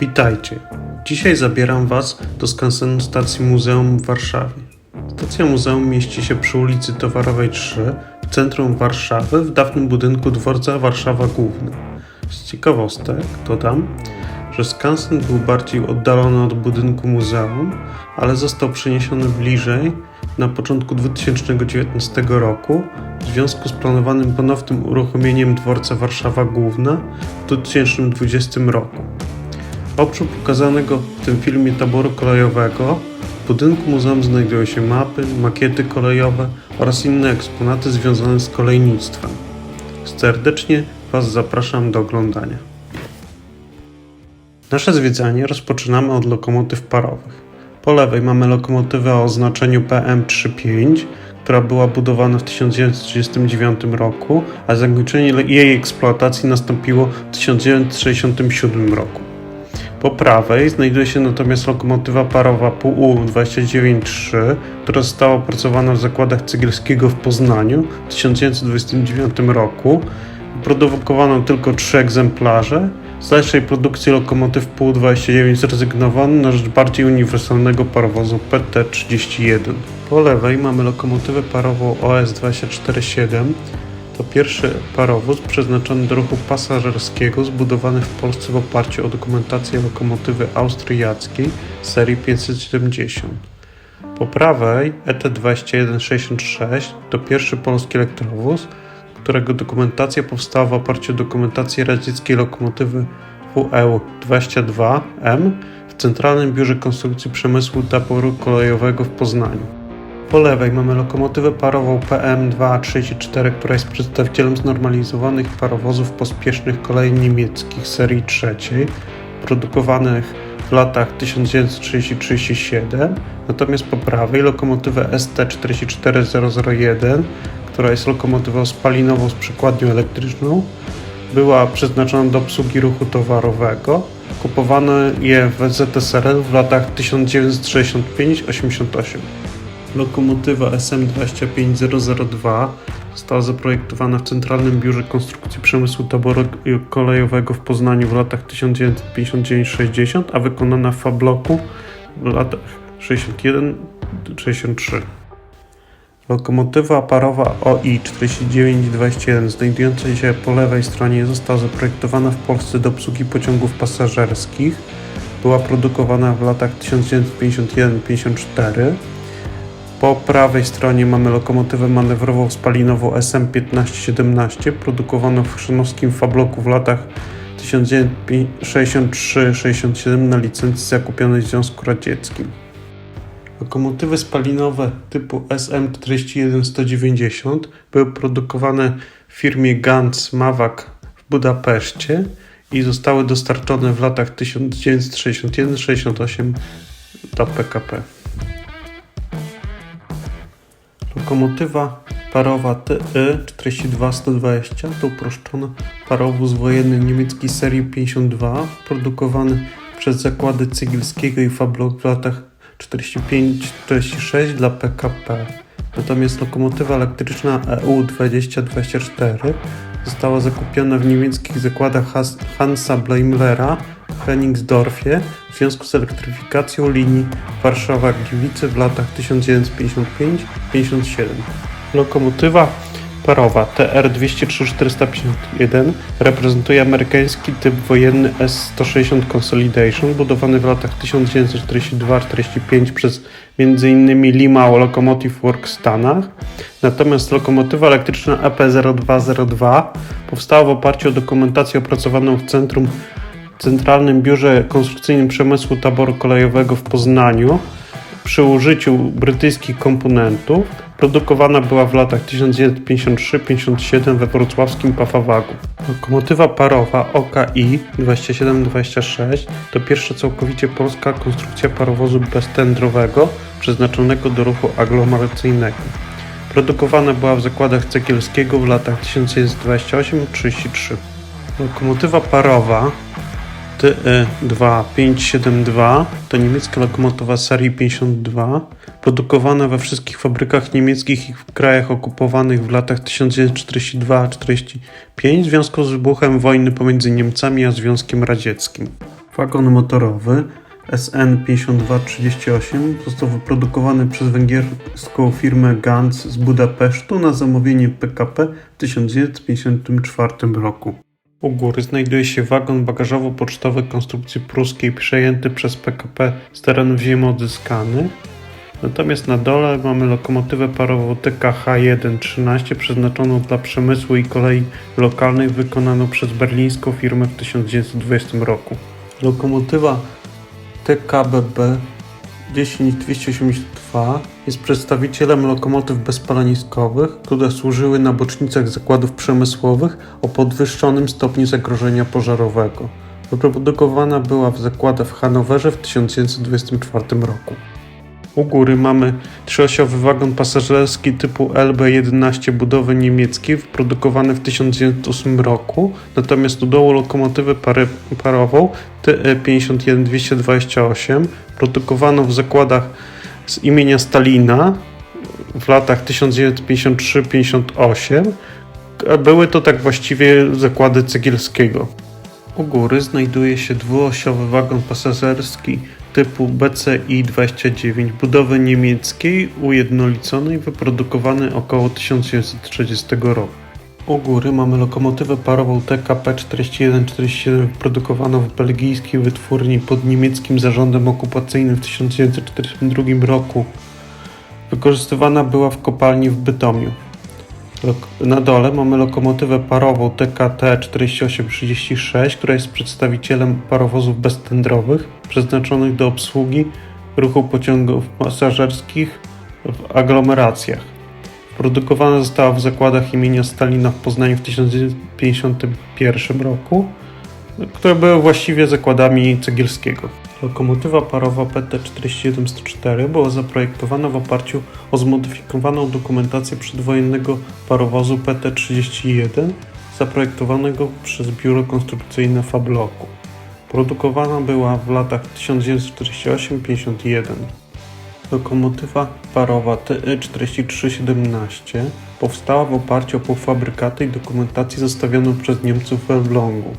Witajcie. Dzisiaj zabieram Was do skansenu stacji Muzeum w Warszawie. Stacja muzeum mieści się przy ulicy Towarowej 3 w centrum Warszawy w dawnym budynku dworca Warszawa Główna. Z ciekawostek dodam, że skansen był bardziej oddalony od budynku muzeum, ale został przeniesiony bliżej na początku 2019 roku w związku z planowanym ponownym uruchomieniem dworca Warszawa Główna w 2020 roku. Oprócz pokazanego w tym filmie taboru kolejowego, w budynku muzeum znajdują się mapy, makiety kolejowe oraz inne eksponaty związane z kolejnictwem. Serdecznie Was zapraszam do oglądania. Nasze zwiedzanie rozpoczynamy od lokomotyw parowych. Po lewej mamy lokomotywę o oznaczeniu PM35, która była budowana w 1939 roku, a zakończenie jej eksploatacji nastąpiło w 1967 roku. Po prawej znajduje się natomiast lokomotywa parowa PU-293, która została opracowana w zakładach Cegielskiego w Poznaniu w 1929 roku. Produkowano tylko trzy egzemplarze. Z dalszej produkcji lokomotyw PU-29 zrezygnowano na rzecz bardziej uniwersalnego parowozu PT-31. Po lewej mamy lokomotywę parową OS-247, to pierwszy parowóz przeznaczony do ruchu pasażerskiego zbudowany w Polsce w oparciu o dokumentację lokomotywy austriackiej serii 570. Po prawej E ET-2166 to pierwszy polski elektrowóz, którego dokumentacja powstała w oparciu o dokumentację radzieckiej lokomotywy WE-22M w Centralnym Biurze Konstrukcji Przemysłu Taboru Kolejowego w Poznaniu. Po lewej mamy lokomotywę parową PM234, która jest przedstawicielem znormalizowanych parowozów pospiesznych kolei niemieckich serii trzeciej, produkowanych w latach 1933-37. Natomiast po prawej lokomotywę ST44001, która jest lokomotywą spalinową z przykładnią elektryczną, była przeznaczona do obsługi ruchu towarowego. Kupowano je w ZSRL w latach 1965-88. Lokomotywa SM25002 została zaprojektowana w Centralnym Biurze Konstrukcji Przemysłu Taboru Kolejowego w Poznaniu w latach 1959-60, a wykonana w Fabloku w latach 61-63. Lokomotywa parowa OI-4921 znajdująca się po lewej stronie została zaprojektowana w Polsce do obsługi pociągów pasażerskich. Była produkowana w latach 1951-54. Po prawej stronie mamy lokomotywę manewrową spalinową SM1517, produkowaną w chrzanowskim Fabloku w latach 1963-67 na licencji zakupionej w Związku Radzieckim. Lokomotywy spalinowe typu SM41190 były produkowane w firmie Ganz Mawak w Budapeszcie i zostały dostarczone w latach 1961-68 do PKP. Lokomotywa parowa TY 42120 to uproszczony parowóz wojenny niemiecki serii 52, produkowany przez zakłady Cegielskiego i Fablok w latach 45-46 dla PKP. Natomiast lokomotywa elektryczna E EU2024 została zakupiona w niemieckich zakładach Hansa Bleimlera w Henningsdorfie w związku z elektryfikacją linii Warszawa-Gliwice w latach 1955-57. Lokomotywa parowa TR-203-451 reprezentuje amerykański typ wojenny S-160 Consolidation budowany w latach 1942-45 przez m.in. Lima Locomotive Works w Stanach. Natomiast lokomotywa elektryczna E EP0202 powstała w oparciu o dokumentację opracowaną w Centrum Centralnym Biurze Konstrukcyjnym Przemysłu Taboru Kolejowego w Poznaniu przy użyciu brytyjskich komponentów. Produkowana była w latach 1953-57 we wrocławskim Pafawagu. Lokomotywa parowa OKI 2726 to pierwsza całkowicie polska konstrukcja parowozu beztędrowego przeznaczonego do ruchu aglomeracyjnego. Produkowana była w zakładach Cegielskiego w latach 1928-33. Lokomotywa parowa TE2572 to niemiecka lokomotywa serii 52, produkowana we wszystkich fabrykach niemieckich i w krajach okupowanych w latach 1942-45 w związku z wybuchem wojny pomiędzy Niemcami a Związkiem Radzieckim. Wagon motorowy SN5238 został wyprodukowany przez węgierską firmę Ganz z Budapesztu na zamówienie PKP w 1954 roku. U góry znajduje się wagon bagażowo-pocztowy konstrukcji pruskiej przejęty przez PKP z terenów ziem odzyskanych. Natomiast na dole mamy lokomotywę parową TKH-113 przeznaczoną dla przemysłu i kolei lokalnych wykonaną przez berlińską firmę w 1920 roku. Lokomotywa TKBB 10282 jest przedstawicielem lokomotyw bezpaleniskowych, które służyły na bocznicach zakładów przemysłowych o podwyższonym stopniu zagrożenia pożarowego. Wyprodukowana była w zakładach w Hanowerze w 1924 roku. U góry mamy trzyosiowy wagon pasażerski typu LB11 budowy niemieckiej wyprodukowany w 1908 roku, natomiast u dołu lokomotywę pary, parową TE 51228 produkowaną w zakładach z imienia Stalina w latach 1953-58. a Były to tak właściwie zakłady Cegielskiego. U góry znajduje się dwuosiowy wagon pasażerski typu BCI-29 budowy niemieckiej ujednoliconej wyprodukowany około 1930 roku. U góry mamy lokomotywę parową TKP-4147 wyprodukowaną w belgijskiej wytwórni pod niemieckim zarządem okupacyjnym w 1942 roku. Wykorzystywana była w kopalni w Bytomiu. Na dole mamy lokomotywę parową TKT-4836, która jest przedstawicielem parowozów beztędrowych przeznaczonych do obsługi ruchu pociągów pasażerskich w aglomeracjach. Produkowana została w zakładach imienia Stalina w Poznaniu w 1951 roku, które były właściwie zakładami Cegielskiego. Lokomotywa parowa PT-4704 była zaprojektowana w oparciu o zmodyfikowaną dokumentację przedwojennego parowozu PT-31 zaprojektowanego przez biuro konstrukcyjne Fabloku. Produkowana była w latach 1948-51. Lokomotywa parowa TY-4317 powstała w oparciu o półfabrykaty i dokumentację zostawioną przez Niemców w Elblągu.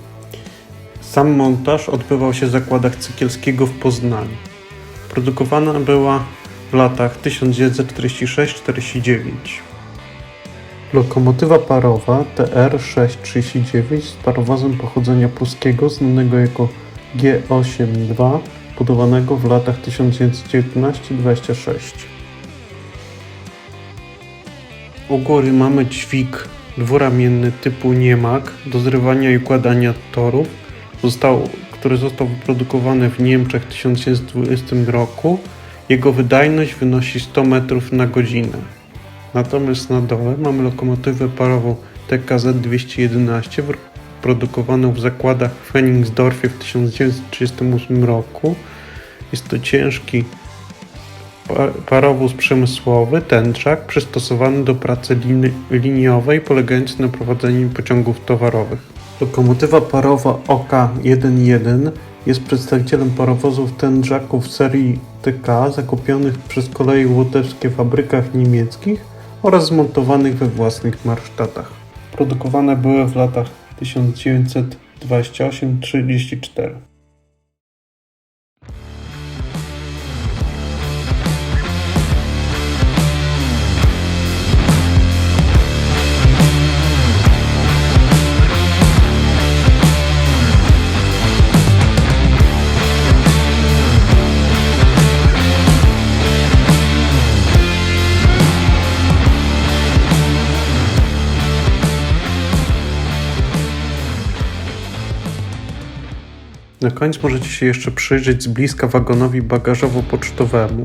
Sam montaż odbywał się w zakładach Cykielskiego w Poznaniu. Produkowana była w latach 1946-49. Lokomotywa parowa TR-639 z parowozem pochodzenia pruskiego znanego jako G82 budowanego w latach 1919-26. U góry mamy dźwig dwuramienny typu Niemak do zrywania i układania torów, został, który został wyprodukowany w Niemczech w 1920 roku. Jego wydajność wynosi 100 metrów na godzinę. Natomiast na dole mamy lokomotywę parową TKZ-211 wyprodukowaną w zakładach w Henningsdorfie w 1938 roku. Jest to ciężki pa- parowóz przemysłowy, tęczak, przystosowany do pracy liniowej, polegający na prowadzeniu pociągów towarowych. Lokomotywa parowa OK-11 jest przedstawicielem parowozów tęczaków serii TK zakupionych przez koleje łotewskie w fabrykach niemieckich oraz zmontowanych we własnych warsztatach. Produkowane były w latach 1928-34. Na koniec możecie się jeszcze przyjrzeć z bliska wagonowi bagażowo-pocztowemu.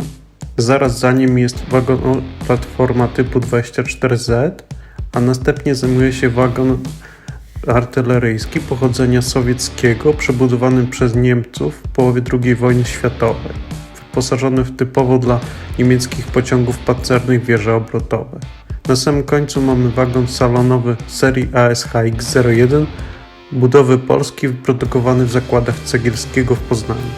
Zaraz za nim jest wagon platforma typu 24Z, a następnie zajmuje się wagon artyleryjski pochodzenia sowieckiego, przebudowany przez Niemców w połowie II wojny światowej, wyposażony w typowo dla niemieckich pociągów pancernych wieże obrotowe. Na samym końcu mamy wagon salonowy serii ASHX-01 budowy Polski wyprodukowany w zakładach Cegielskiego w Poznaniu.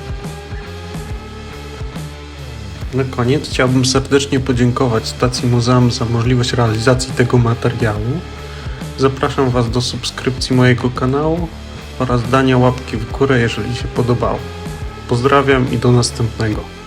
Na koniec chciałbym serdecznie podziękować stacji Muzeum za możliwość realizacji tego materiału. Zapraszam Was do subskrypcji mojego kanału oraz dania łapki w górę, jeżeli się podobało. Pozdrawiam i do następnego.